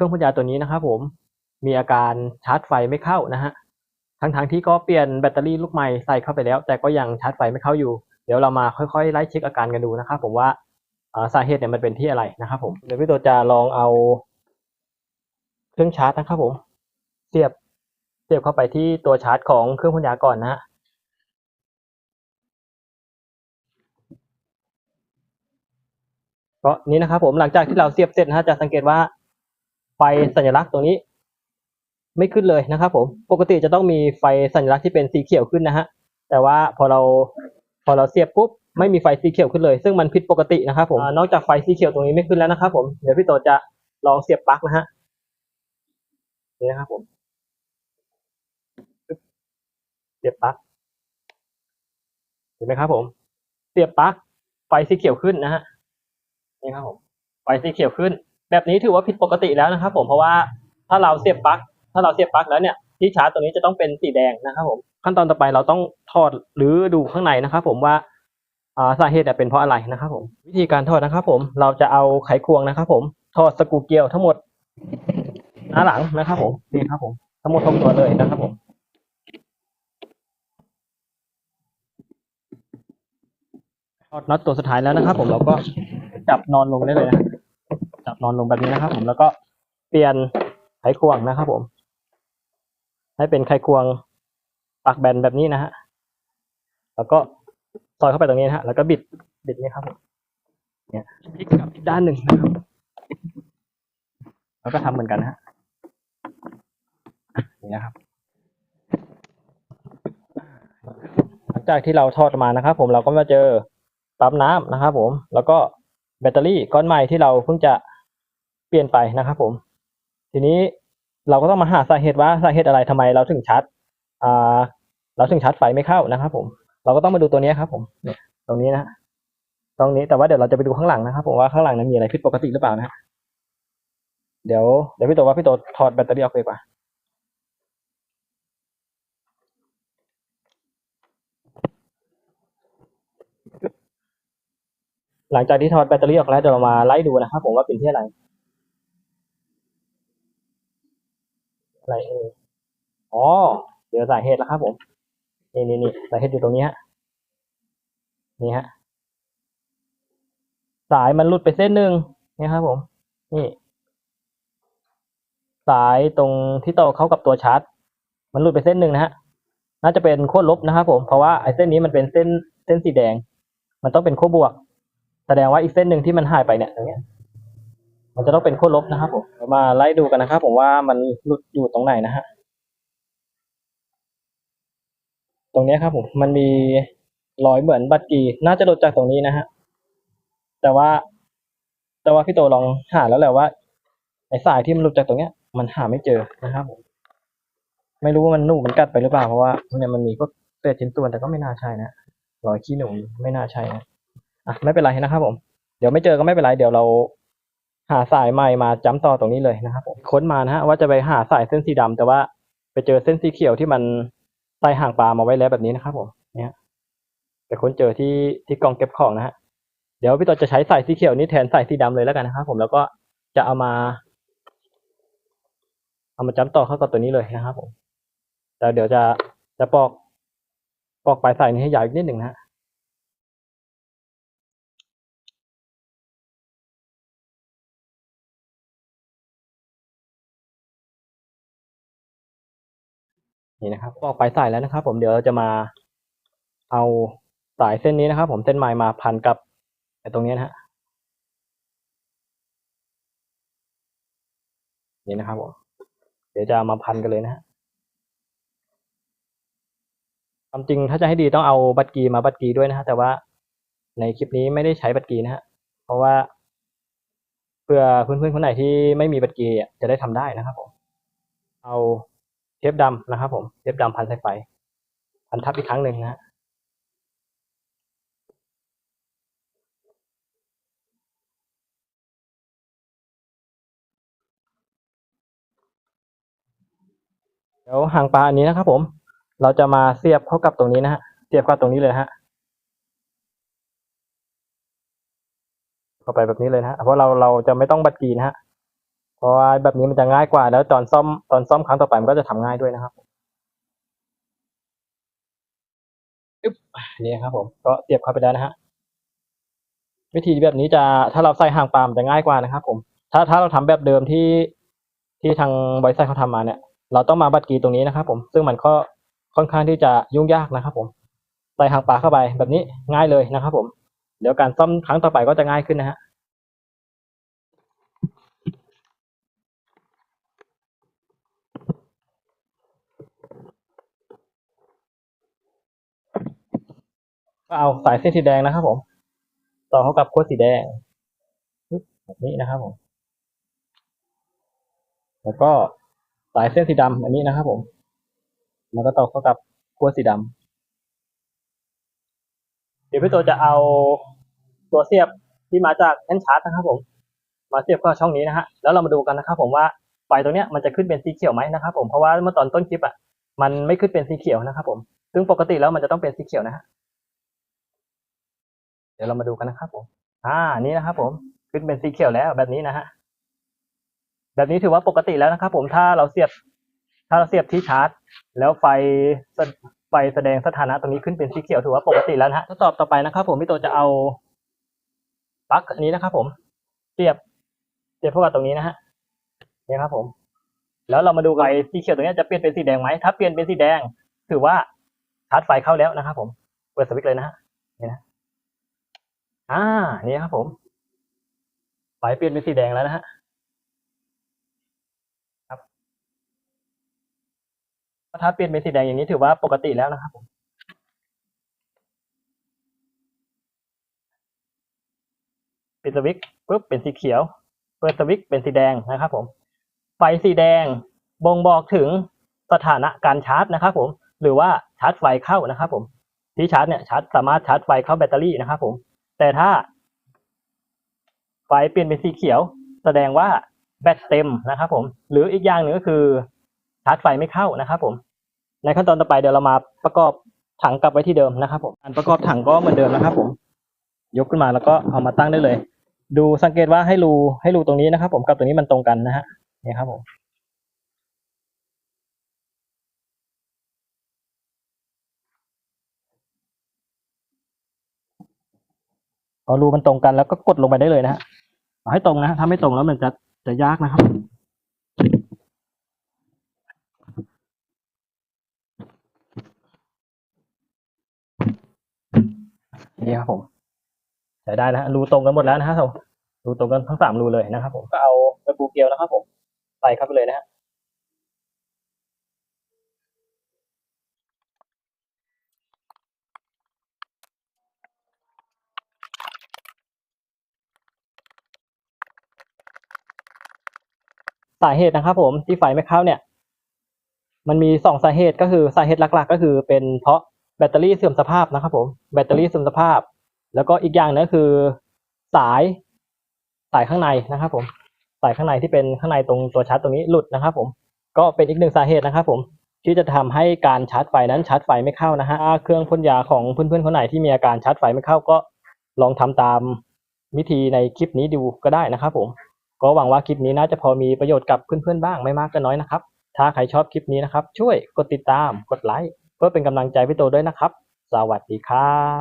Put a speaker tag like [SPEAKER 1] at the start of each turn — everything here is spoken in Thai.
[SPEAKER 1] ครื่องพ่นยาตัวนี้นะครับผมมีอาการชาร์จไฟไม่เข้านะฮะทั้งๆที่ก็เปลี่ยนแบตเตอรี่ลูกใหม่ใส่เข้าไปแล้ว แต่ก็ยังชาร์จไฟไม่เข้าอยู่ เดี๋ยวเรามาค่อยๆไล่เช็คอาการกันดูนะครับผมว่าอ่าสาเหตุเนี่ยมันเป็นที่อะไรนะครับผมเดี๋ยวพี่ตัวจะลองเอาเครื่องชาร์จนะครับผม เสียบเสียบเข้าไปที่ตัวชาร์จของเครื่องพ่นยาก่อนนะฮะก็นี้นะครับผมหลังจากที่เราเสียบเสร็จนะฮะจะสังเกตว่า ไฟสัญลักษณ์ตรงนี้ ไม่ขึ้นเลยนะครับผมปกติจะต้องมีไฟสัญลักษณ์ที่เป็นสีเขียวขึ้นนะฮะแต่ว่าพอเราพอเราเสียบปุ๊บไม่มีไฟสีเขียวขึ้นเลย ซึ่งมันผิดปกตินะครับผมอนอกจากไฟสีเขียวตรงนี้ไม่ขึ้นแล้วนะครับผมเดี๋ยวพี่โตจะลองเสียบปลั๊กนะฮะนี่นะครับผมเสียบปลั๊กเห็นไหมครับ ผม เสียบปลั๊กไฟสีเขียวขึ้นนะฮะนี่ครับผมไฟสีเขียวขึ้น แบบนี้ถือว่าผิดปกติแล้วนะครับผมเพราะว่าถ้าเราเสียบปลั๊กถ้าเราเสียบปลั๊กแล้วเนี่ยที่ชาร์จตัวนี้จะต้องเป็นสีแดงนะครับผมขั้นตอนต่อไปเราต้องถอดหรือดูข้างในนะครับผมว่าสาเหตุเป็นเพราะอะไรนะครับผมวิธีการถอดนะครับผมเราจะเอาไขควงนะครับผมถอดสกรูเกลียวทั้งหมดหน้าหลังนะครับผมนี่ครับผมทั้งหมดทั้งตัวเลยนะครับผมถอดน็อตตัวสุดท้ายแล้วนะครับผมเราก็จับนอนลงได้เลยนะ นอนลงแบบนี้นะครับผมแล้วก็เปลี่ยนไขควงนะครับผม ให้เป็นไขควงปากแบนแบบนี้นะฮะแล้วก็ซอยเข้าไปตรงนี้นะฮะแล้วก็บิดบิดนี่ครับผมเนี่ยพลิกกลับอีกด้านหนึ่งนะครับแล้วก็ทำเหมือนกันนะฮะนี่นะครับหลังจากที่เราทอดมานะครับ ผมเราก็มาเจอปั๊มน้ำนะครับ ผม แล้วก็แบตเตอรี่ก้อนใหม่ที่เราเพิ่งจะ เปลี่ยนไปนะครับผม ทีนี้เราก็ต้องมาหาสาเหตุว่าสาเหตุอะไรทำไมเราถึงชาร์จอ่าเราถึงชาร์จไฟไม่เข้านะครับผมเราก็ต้องมาดูตัวนี้ครับ ผมเนี่ยตรงนี้นะตรงนี้แต่ว่าเดี๋ยวเราจะไปดูข้างหลังนะครับผมว่าข้างหลังนั้นมีอะไรผิดปกติหรือเปล่านะเดี๋ยวเดี๋ยวพี่โตว่าพี่โตถอดแบตเตอรี่ออกไปกว่าหลังจากที่ถอดแบตเตอรี่ออกแล้วเดี๋ยวเรามาไล่ดูนะครับผมว่าเป็นที่อะไร อะไรเอออ๋อ เดี๋ยวสาเหตุแล้วครับผม นี่นี่นี่สาเหตุอยู่ตรงนี้ฮะ นี่ฮะ สายมันหลุดไปเส้นหนึ่งนี่ครับผม นี่ สายตรงที่ต่อเข้ากับตัวชาร์จ มันหลุดไปเส้นหนึ่งนะฮะ น่าจะเป็นขั้วลบนะครับผม เพราะว่าไอ้เส้นนี้มันเป็นเส้นเส้นสีแดง มันต้องเป็นขั้วบวก แสดงว่าอีกเส้นหนึ่งที่มันหายไปเนี่ยตรงนี้ย มันจะต้องเป็นขั้วลบนะครับผมมาไล่ดูกันนะครับ ผมว่ามันหลุดอยู่ตรงไหนนะฮะตรงนี้ครับผมมันมีรอยเหมือนบัตรกีน่าจะหลุดจากตรงนี้นะฮะแต่ว่า แต่ว่าพี่โตลองหาแล้วแหละว่าไอ้สายที่มันหลุดจากตรงเนี้ย มันหาไม่เจอนะครับผมไม่รู้ว่ามันนุ่มมันกัดไปหรือเปล่าเพราะว่าเนี่ยมันมีพวกเศษชิ้นส่วนแต่ก็ไม่น่าใช่นะรอยขี้หนูไม่น่าใช่นะอะไม่เป็นไรนะครับผม เดี๋ยวไม่เจอก็ไม่เป็นไรเดี๋ยวเรา หาสายใหม่มาจ้ำต่อตรงนี้เลยนะครับค้นมานะฮะว่าจะไปหาสายเส้นสีดำแต่ว่าไปเจอเส้นสีเขียวที่มันใส่ห่างปลามาไว้แล้วแบบนี้นะครับผมเนี่ยไปค้นเจอที่ที่กองเก็บของนะฮะเดี๋ยวพี่ต่อจะใช้สายสีเขียวนี้แทนสายสีดำเลยแล้วกันนะครับผมแล้วก็จะเอามา เอามาจ้ำต่อเข้ากับตัวนี้เลยนะครับผมแต่เดี๋ยวจะจะปอกปอกปลายสายนี้ให้ยาวอีกนิดหนึ่งนะฮะ นี่นะครับออกปลายสายแล้วนะครับ ผมเดี๋ยวเราจะมาเอาสายเส้นนี้นะครับ ผมเส้นไม้มาพันกับตรงนี้นะฮะนี่นะครับผมเดี๋ยวจะเอามาพันกันเลยนะฮะความจริงถ้าจะให้ดีต้องเอาบัตรกีมาบัตรกีด้วยนะฮะแต่ว่าในคลิปนี้ไม่ได้ใช้บัตรกีนะฮะเพราะว่า เพื่อเพื่อนๆคนไหนที่ไม่มีบัตรกีจะได้ทำได้นะครับผมเอา เทปดำนะครับ ผมเทปดำพันสายไฟ พันทับอีกครั้งหนึ่งนะฮะเดี๋ยวหางปลาอันนี้นะครับ ผม เราจะมาเสียบเข้ากับตรงนี้นะฮะเสียบกับตรงนี้เลยฮะเข้าไปแบบนี้เลยนะฮะเพราะเราเราจะไม่ต้องบัดกีนะฮะ เพราะว่าแบบนี้มันจะง่ายกว่า แล้วตอนซ่อมตอนซ่อมครั้งต่อไปมันก็จะทำง่ายด้วยนะครับอึ๊บนี่ครับ ผม ก็เสียบเข้าไปแล้วนะฮะ วิธีแบบนี้จะถ้าเราใส่ห่างปลามนจะง่ายกว่านะครับ ผม ถ้าถ้าเราทำแบบเดิมที่ที่ทางบริษัทเขาทำมาเนี่ย เราต้องมาบัตรกีตรงนี้นะครับ ผม ซึ่งมันก็ค่อนข้างที่จะยุ่งยากนะครับ ผม ใส่ห่างปลาเข้าไปแบบนี้ง่ายเลยนะครับ ผม เดี๋ยวการซ่อมครั้งต่อไปก็จะง่ายขึ้นนะฮะ ก็เอาสายเส้นสีแดงนะครับผม ต่อเข้ากับขั้วสีแดงแบบนี้นะครับผม แล้วก็สายเส้นสีดำอันนี้นะครับ ผม แล้วก็ต่อเข้ากับขั้วสีดำเดี๋ยวพี่ตัวจะเอาตัวเสียบที่มาจากแท่นชาร์จนะครับ ผม มาเสียบเข้าช่องนี้นะฮะ แล้วเรามาดูกันนะครับ ผมว่าไฟตรงเนี้ยมันจะขึ้นเป็นสีเขียวไหมนะครับ ผม เพราะว่าเมื่อตอนต้นคลิปอะ มันไม่ขึ้นเป็นสีเขียวนะครับ ผม ซึ่งปกติแล้วมันจะต้องเป็นสีเขียวนะฮะ ดี๋ยวเรามาดูกันนะครับผม อ่า นี่นะครับผม ขึ้นเป็นสีเขียวแล้วแบบนี้นะฮะ แบบนี้ถือว่าปกติแล้วนะครับผม ถ้าเราเสียบ ถ้าเราเสียบที่ชาร์จ แล้วไฟไฟแสดงสถานะตรงนี้ขึ้นเป็นสีเขียวถือว่าปกติแล้วนะฮะทดสอบต่อไปนะครับ ผมพี่โตจะเอาปลั๊กอันนี้นะครับ ผมเสียบเสียบเข้ากับตรงนี้นะฮะ นี่ครับผม แล้วเรามาดูไฟสีเขียวตรงนี้จะเปลี่ยนเป็นสีแดงไหม ถ้าเปลี่ยนเป็นสีแดง ถือว่าชาร์จไฟเข้าแล้วนะครับ ผม เปิดสวิตช์เลยนะฮะ นี่นะ อ่า นี่ครับผมไฟเปลี่ยนเป็นสีแดงแล้วนะฮะครับถ้าเปลี่ยนเป็นสีแดงอย่างนี้ถือว่าปกติแล้วนะครับผมปิดสวิตช์ปุ๊บเป็นสีเขียว เปิดสวิตช์เป็นสีแดงนะครับผม ไฟสีแดงบ่งบอกถึงสถานะการชาร์จนะครับผม หรือว่าชาร์จไฟเข้านะครับผมที่ชาร์จเนี่ยชาร์จสามารถชาร์จไฟเข้าแบตเตอรี่นะครับผม แต่ถ้า ไฟเปลี่ยนเป็นสีเขียว แสดงว่าแบตเต็มนะครับผม หรืออีกอย่างหนึ่งก็คือชาร์จไฟไม่เข้านะครับผม ในขั้นตอนต่อไปเดี๋ยวเรามาประกอบถังกลับไว้ที่เดิมนะครับผมการประกอบถังก็เหมือนเดิมนะครับผม ยกขึ้นมาแล้วก็เอามาตั้งได้เลย ดูสังเกตว่าให้รูให้รูตรงนี้นะครับ ผมกับตรงนี้มันตรงกันนะฮะนี่ครับผม อรูมันตรงกันแล้วก็กดลงไปได้เลยนะฮะให้ตรงนะถ้าไม่ตรงแล้วมันจะจะยากนะครับนี่ครับผมใช้ได้นะฮะรูตรงกันหมดแล้วนะฮะผมรูตรงกันทั้งสามรูเลยนะครับ ผมก็เอาตะปูเกลียวนะครับ ผมใส่เข้าไปเลยนะฮะ สาเหตุนะครับ ผมที่ไฟไม่เข้าเนี่ย มันมีสองสาเหตุก็คือสาเหตุหลัก ๆ ก็คือเป็นเพราะแบตเตอรี่เสื่อมสภาพนะครับ ผมแบตเตอรี่เสื่อมสภาพ แล้วก็อีกอย่างนึงคือสายสายข้างในนะครับผมสายข้างในที่เป็นข้างในตรงตัวชาร์จตรงนี้หลุดนะครับ ผมก็เป็นอีกหนึ่งสาเหตุนะครับ ผมที่จะทำให้การชาร์จไฟนั้นชาร์จไฟไม่เข้านะฮะเครื่องพ่นยาของเพื่อนๆคนไหนที่มีอาการชาร์จไฟไม่เข้าก็ลองทำตามวิธีในคลิปนี้ดูก็ได้นะครับผม ก็หวังว่าคลิปนี้น่าจะพอมีประโยชน์กับเพื่อนๆบ้างไม่มากก็น้อยนะครับ ถ้าใครชอบคลิปนี้นะครับ ช่วยกดติดตามกดไลค์เพื่อเป็นกำลังใจพี่โตด้วยนะครับ สวัสดีครับ